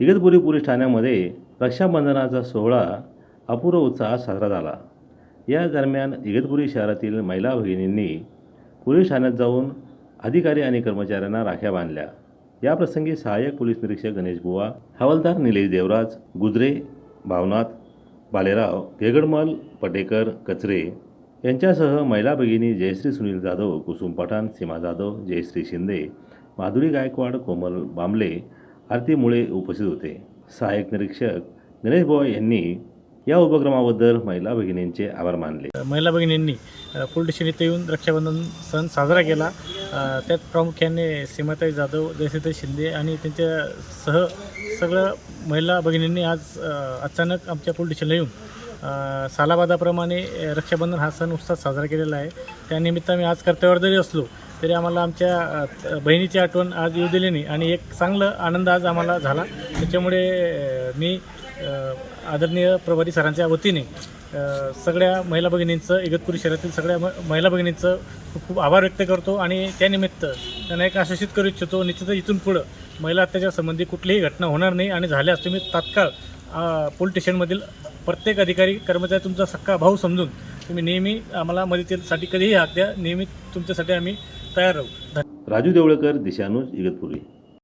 Igatpuri police ठाण्यामध्ये रक्षाबंधनाचा सोहळा अपूर्व उत्साहात साजरा झाला. या दरम्यान इगतपुरी शहरातील महिला भगिनींनी पोलीस ठाण्यात जाऊन अधिकारी आणि कर्मचाऱ्यांना राख्या बांधल्या. याप्रसंगी सहाय्यक पोलीस निरीक्षक गणेश बुवा हवालदार निलेश देवराज गुजरे भावनाथ बालेराव केगडमल पटेकर कचरे यांच्यासह महिला भगिनी जयश्री सुनील जाधव कुसुम पठाण सीमा जाधव जयश्री शिंदे माधुरी गायकवाड कोमल बांबले आरती मुळे उपस्थित होते. सहाय्यक निरीक्षक गणेश बुवा यांनी या उपक्रमाबद्दल महिला भगिनींचे आभार मानले. महिला भगिनींनी अ, स्टेशन इथे येऊन रक्षाबंधन सण साजरा केला. त्यात प्रामुख्याने सीमाताई जाधव जयश्रीताई शिंदे आणि त्यांच्या सह सगळं महिला भगिनींनी आज अचानक आमच्या पोलीस स्टेशनला येऊन सालाबादाप्रमाणे रक्षाबंधन हा सण उत्साहात साजरा केलेला आहे. त्यानिमित्त आम्ही आज कर्तव्यावर जरी असलो तरी आम्हाला आमच्या बहिणीची आठवण आज येऊ दिली नाही. आणि एक चांगलं आनंद आज आम्हाला झाला. त्याच्यामुळे मी आदरणीय प्रभारी सरांच्या वतीने सगळ्या महिला भगिनींचं इगतपुरी शहरातील सगळ्या म महिला भगिनींचं खूप आभार व्यक्त करतो. आणि त्यानिमित्त त्यांना एक आश्वासित करू इच्छितो निश्चितच इथून पुढं महिला अत्याचार संबंधी कुठलीही घटना होणार नाही. आणि झाल्यास तुम्ही तात्काळ पोलीस स्टेशनमधील प्रत्येक अधिकारी कर्मचारी तुमचा सक्का भाऊ समजून तुम्ही नेहमी आम्हाला मदतीसाठी कधीही हाक द्या. नेहमी तुमच्यासाठी आम्ही तयार राहू. राजू देवळकर दिशानुज इगतपुरी.